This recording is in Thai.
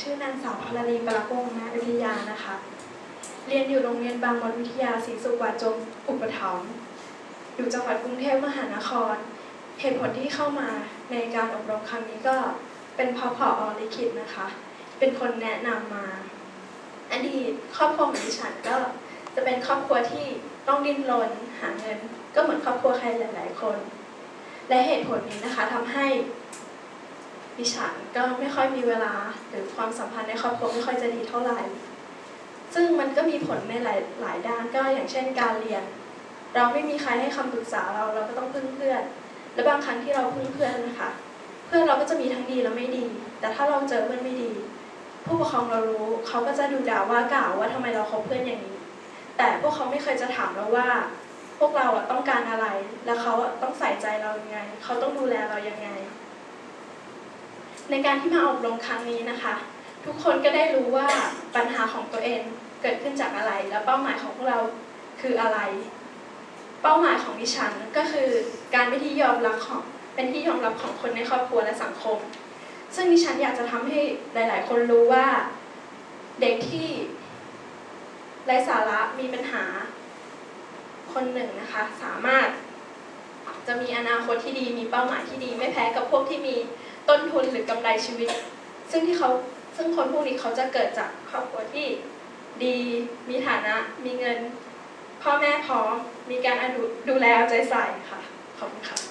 ชื่อนางสาวพลลีปรักงนาวิทยานะคะ เรียนอยู่โรงเรียนบางมดวิทยาศรีสุวรรณจงอุปถัมภ์อยู่จังหวัดกรุงเทพมหานคร เหตุผลที่เข้ามาในการอบรมครั้งนี้ก็เป็นเพราะผอลิขิตนะคะ เป็นคนแนะนำมา อดีตครอบครัวของดิฉันก็จะเป็นครอบครัวที่ต้องดิ้นรนหาเงิน ก็เหมือนครอบครัวใครหลาย ๆ คน และเหตุผลนี้นะคะทำให้ ดิฉันก็ไม่ค่อยมีเวลาหรือความสัมพันธ์ในครอบครัวไม่ค่อยจะดีเท่าไหร่ ซึ่งมันก็มีผลในหลายหลายด้านก็อย่างเช่นการเรียน เราไม่มีใครให้คำปรึกษาเราเราก็ต้องพึ่งเพื่อน และบางครั้งที่เราพึ่งเพื่อนนะคะ เพื่อนเราก็จะมีทั้งดีและไม่ดี แต่ถ้าเราเจอเพื่อนไม่ดี ผู้ปกครองเรารู้เขาก็จะดูด่าว่ากล่าวว่าทำไมเราคบเพื่อนอย่างนี้ แต่พวกเขาไม่เคยจะถามเราว่า พวกเราอะต้องการอะไร และเขาอะต้องใส่ใจเรายังไง เขาต้องดูแลเรายังไง ในการที่มาอบรมครั้งนี้นะคะ ทุกคนก็ได้รู้ว่าปัญหาของตัวเองเกิดขึ้นจากอะไร และเป้าหมายของพวกเราคืออะไร เป้าหมายของดิฉันก็คือการเป็นที่ยอมรับของเป็นที่ยอมรับของคนในครอบครัวและสังคม ซึ่งดิฉันอยากจะทำให้หลาย ๆ คนรู้ว่าเด็กที่ไร้สาระมีปัญหาคนหนึ่งนะคะ สามารถจะมีอนาคตที่ดีมีเป้าหมายที่ดี ไม่แพ้กับพวกที่มี ต้นทุนหรือกำไรชีวิต ซึ่งที่เขาซึ่งคนพวกนี้เขาจะเกิดจากครอบครัวที่ดีมีฐานะ มีเงิน พ่อแม่พร้อม มีการอนุดูแลเอาใจใส่ค่ะ ขอบคุณค่ะ